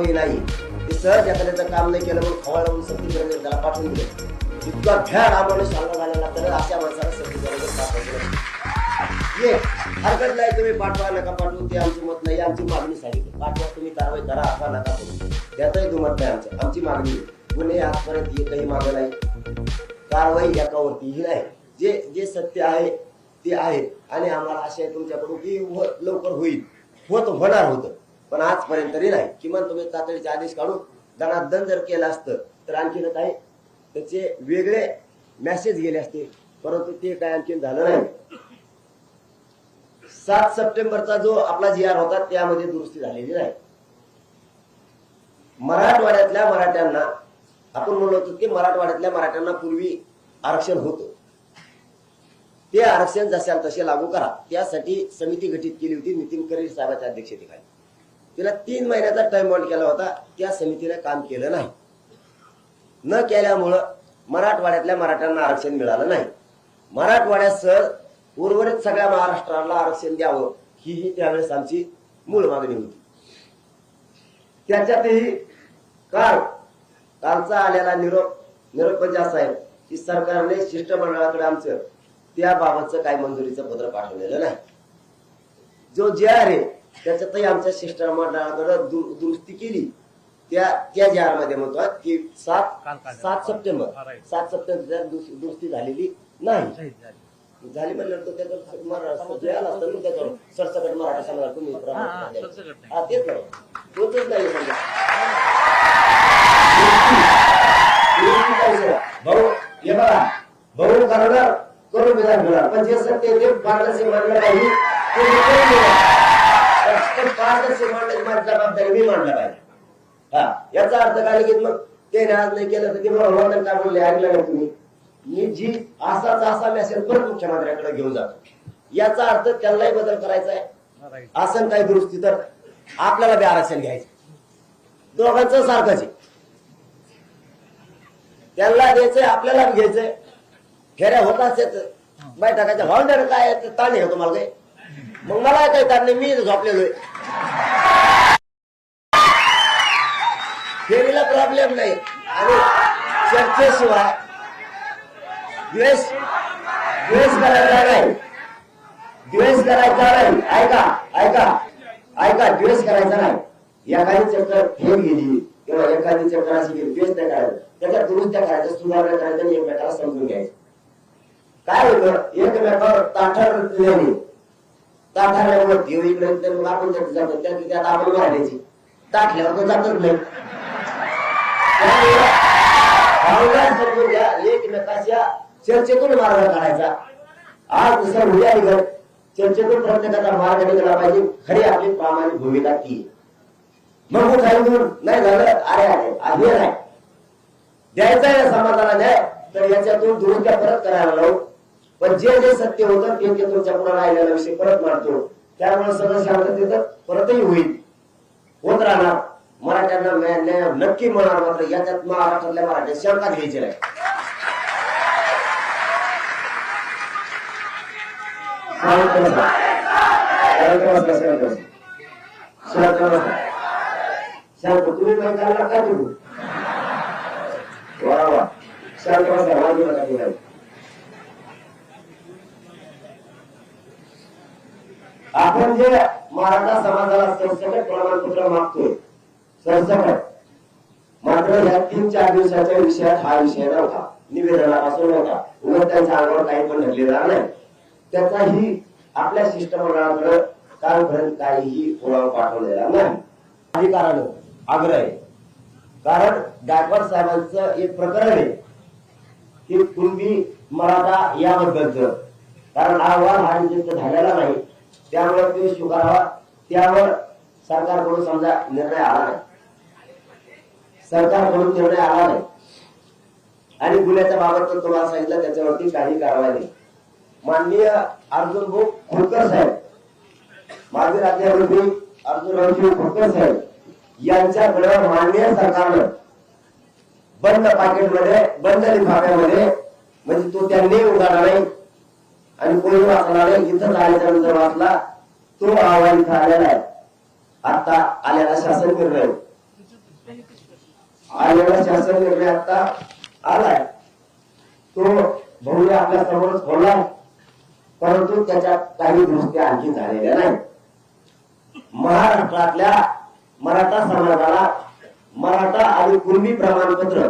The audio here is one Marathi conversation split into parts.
कारवाई नाही. ते सहज एखाद्याचं काम नाही केलं म्हणून खवाळा म्हणून सक्तीकरण त्याला पाठवून दिलं. इतका भ्याड आम्हाला सांगा घालायला तर अशा माणसाला सक्तीकरण पाठवलं ये हरकत नाही तुम्ही पाठवा नका पाठवू ते आमची मत नाही आमची मागणी सांगितली पाठवा तुम्ही कारवाई करा अथवा नका करू. त्यातही दुमत नाही आमचं. आमची मागणी गुन्हे आजपर्यंत एकही मागं नाही. कारवाई एकावरती ही नाही. जे जे सत्य आहे ते आहे. आणि आम्हाला आशय तुमच्याकडून की लवकर होईल. होत होणार होतं. पण आजपर्यंत तरी नाही. किमान तुम्ही तातडीचे आदेश काढून दनादन जर केलं असतं तर आणखीन काय त्याचे वेगळे मेसेज गेले असते परंतु ते काय आणखीन झालं नाही. सात सप्टेंबरचा जो आपला जी आर होता त्यामध्ये दुरुस्ती झालेली नाही. मराठवाड्यातल्या मराठ्यांना आपण म्हणलो होतो की मराठवाड्यातल्या मराठ्यांना पूर्वी आरक्षण होतं. ते आरक्षण जसे तसे लागू करा. त्यासाठी समिती गठीत केली होती नितीन करीर साहेबांच्या अध्यक्षतेखाली. तिला तीन महिन्याचा टाइम बॉन्ड केला होता. त्या समितीने काम केलं नाही. न केल्यामुळं मराठवाड्यातल्या मराठ्यांना आरक्षण मिळालं नाही. मराठवाड्यासह उर्वरित सगळ्या महाराष्ट्राला आरक्षण द्यावं ही ही त्यावेळेस आमची मूळ मागणी होती. त्याच्यातही काल कालचा आलेला निरोप निरोप म्हणजे असा आहे की सरकारने शिष्टमंडळाकडे आमचं त्याबाबतचं काही मंजुरीचं पत्र पाठवलेलं नाही. जो जे आर आहे त्याच्यातही आमच्या शिष्टमंडळाकडे दु- दुरुस्ती केली. त्या त्या मध्ये म्हणतो की सात. सात सप्टेंबर. सात सप्टेंबर दुरुस्ती झालेली नाही. झाले. तो त्याच्यावर मराठा असतं त्याच्यावर सरसकट मराठा समाज तुम्ही हा, तेच ना. तोच नाही समजा भाऊ हे बघा. भाऊ करणार करून विधान घेणार पण जे सत्य ते पारदर्शी मानलं पाहिजे पारदर्शी मांडण्याची माझी जबाबदारी मी पाहिजे. हा याचा अर्थ काय की मग? ते आज नाही केलं तर ते बरोबर काय बोलले ऐकलं नाही तुम्ही? मी जी असाच असा मेसेज परत मुख्यमंत्र्याकडे घेऊन जातो. याचा अर्थ त्यांनाही बदल करायचा आहे. असं आसन काही दुरुस्ती तर आपल्याला बी आरक्षण घ्यायचं. दोघांचं सारखंच आहे. त्यांना द्यायचंय आपल्याला घ्यायचंय. फेऱ्या होत असतात बैठकाच्या व्हाउंडर काय ताण आहे तुम्हाला काही? मग मला काही ताण नाही मी झोपलेलो आहे. फेरीला प्रॉब्लेम नाही. आणि चर्चेशिवाय द्वेष द्वेष करायचा नाही. द्वेष करायचा नाही. ऐका ऐका ऐका द्वेष करायचा नाही. एखादी चक्कर फेर गेली किंवा एखादी चक्कर अशी गेली द्वेष नाही करायचं. त्याच्या दुरुस्त्या करायचं सुधारणा करायचं आणि एकमेकाला समजून घ्यायचं. काय होतं? एकमेकावर ताठर नेहमी देव इकडे तर मग आपण त्यात जातो. त्यात आपण मारायची ताठल्यावर तो जातच नाही. समजून घ्या एकमेकाच्या चर्चेतून मार्ग काढायचा. आज दुसरा उद्या निघत चर्चेतून प्रत्येकाचा मार्ग निघाला पाहिजे. खरी आपली प्रामाणिक भूमिका ती. मग काही नाही झालं. अरे अरे आधी नाही द्यायचा आहे समाजाला न्याय तर याच्यातून दुरुस्त्या परत करायला लावू. पण जे जे सत्य होतं ते ते तुमच्यापुढे राहिलेला विषय परत मांडतो. त्यामुळे सगळं शांततेचं परतही होईल. होत राहणार. मराठ्यांना नक्की मिळणार मात्र याच्यात महाराष्ट्रातल्या मराठ्या शंका घ्यायची नाही शांत बसा. शांत तुम्ही का तुम्ही? वा वा. शांत वाजू नका म्हणजे मराठा समाजाला सरसकट प्रमाणपत्र मागतोय? सरसकट मात्र या तीन चार दिवसाच्या विषयात हा विषय नव्हता. निवेदनापासून नव्हता. उलट त्यांच्या अंगावर काही पण घडलेला नाही. त्याचाही आपल्या शिष्टमंडळाकडे कालपर्यंत काहीही पुरावा पाठवलेला नाही. अधिकारानं आग्रह आहे. कारण गायकवाड साहेबांचं एक प्रकरण आहे. की तुम्ही मराठा याबद्दलच. कारण अहवाल हा निश्चित झालेला नाही. त्यामुळे ते स्वीकारावा त्यावर सरकारकडून समजा निर्णय आला नाही. सरकारकडून निर्णय आला नाही. आणि गुन्ह्याच्या बाबत तर तुम्हाला सांगितलं त्याच्यावरती काही कारवाई नाही. माननीय अर्जुन भाऊ खोडकर साहेब माजी राज्यमंत्री अर्जुन रावजी खोडकर साहेब यांच्याकडे माननीय सरकारनं बंद पाकिटमध्ये बंद लिफाफ्यामध्ये म्हणजे तो त्यांनी उघडला नाही. आणि कोणी वाचणार नाही इथं आल्याच्या वाचला तो अहवाल इथं आलेला आहे. आता आलेला शासन निर्णय. आलेला शासन निर्णय आता आलाय. तो बहुया आपल्या समोरच खोललाय परंतु त्याच्यात काही गोष्टी आणखी झालेल्या नाही. महाराष्ट्रातल्या मराठा समाजाला मराठा आणि कुणबी प्रमाणपत्र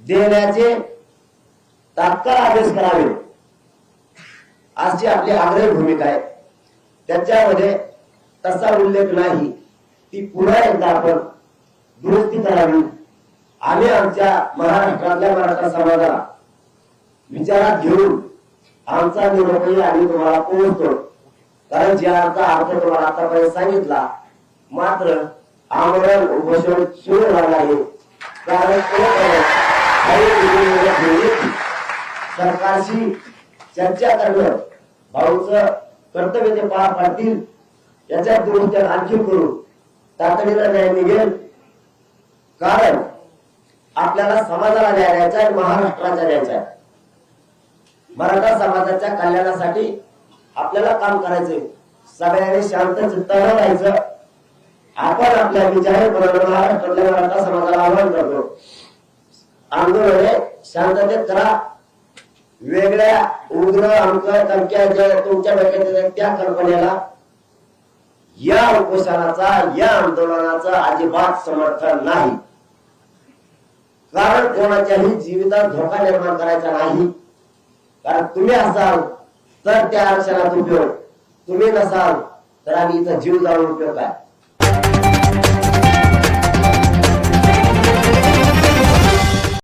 देण्याचे तात्काळ आदेश करावे. अशी आपली आग्रही भूमिका आहे त्याच्यामध्ये तसा उल्लेख नाही ती पुन्हा एकदा आपण दुरुस्ती करावी. आम्ही आमच्या महाराष्ट्रातल्या मराठा समाजाला विचारात घेऊन आमचा निरोपही आम्ही तुम्हाला पोहोचतो. कारण जे अर्थ अर्थ तुम्हाला आतापर्यंत सांगितला मात्र आमरण उपोषण सुरू झालं आहे. कारण सरकारशी चर्चा करणं भाऊच कर्तव्य ते पार पाडतील याच्या दुरुस्त्या आणखी करू तातडीला न्याय निघेल. कारण आपल्याला समाजाला न्याय द्यायचा आहे महाराष्ट्राचा द्यायचा आहे. मराठा समाजाच्या कल्याणासाठी आपल्याला काम करायचंय. सगळ्यांनी शांत चित्तानं राहायचं. आपण आपल्या जाहीरपणानं महाराष्ट्रातल्या मराठा समाजाला आवाहन करतो आंदोलने शांततेत करा. वेगळ्या उग्र अंक टंक्या तुमच्या डोक्यात त्या कल्पनेला या उपोषणाचा या आंदोलनाचा अजिबात समर्थन नाही. कारण कोणाच्याही जीवितात धोका निर्माण करायचा नाही. कारण तुम्ही असाल तर त्या आरक्षणाचा उपयोग तुम्ही नसाल तर आम्ही इथं जीव जाऊन उपयोग आहे